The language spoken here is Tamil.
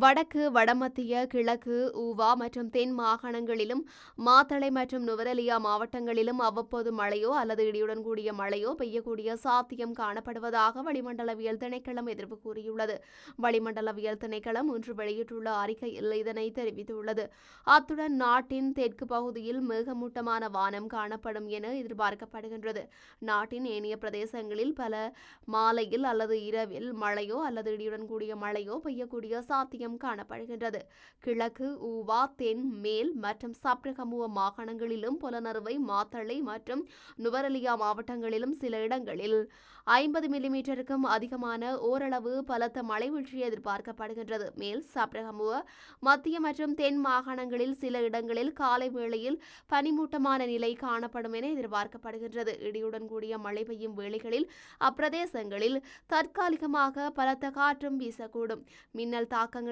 வடக்கு வடமத்திய கிழக்கு ஊவா மற்றும் தென் மாகாணங்களிலும் மாத்தளை மற்றும் நுவரெலியா மாவட்டங்களிலும் அவ்வப்போது மழையோ அல்லது இடியுடன் கூடிய மழையோ பெய்யக்கூடிய சாத்தியம் காணப்படுவதாக வளிமண்டலவியல் திணைக்களம் எதிர்ப்பு கூறியுள்ளது. வளிமண்டலவியல் திணைக்களம் இன்று வெளியிட்டுள்ள அறிக்கையில் இதனை தெரிவித்துள்ளது. அத்துடன் நாட்டின் தெற்கு பகுதியில் மேகமூட்டமான வானம் காணப்படும் என எதிர்பார்க்கப்படுகின்றது. நாட்டின் ஏனைய பிரதேசங்களில் பல மாலையில் அல்லது இரவில் மழையோ அல்லது இடியுடன் கூடிய மழையோ பெய்யக்கூடிய சாத்தியம் காணப்படுகின்றது. கிழக்கு ஊவா தென் மேல் மற்றும் சப்ரகமுவ மாகாணங்களிலும் புலனறுவை மாத்தளை மற்றும் நுவரலியா மாவட்டங்களிலும் சில இடங்களில் ஐம்பது மில்லிமீட்டருக்கும் அதிகமான ஓரளவு பலத்த மழை வீழ்ச்சி எதிர்பார்க்கப்படுகின்றது. மேல் சப்ரகமுவ மத்திய மற்றும் தென் மாகாணங்களில் சில இடங்களில் காலை வேளையில் பனிமூட்டமான நிலை காணப்படும் என எதிர்பார்க்கப்படுகின்றது. இடியுடன் கூடிய மழை பெய்யும் வேளைகளில் அப்பிரதேசங்களில் தற்காலிகமாக பலத்த காற்றும் வீசக்கூடும். மின்னல் தாக்கங்கள்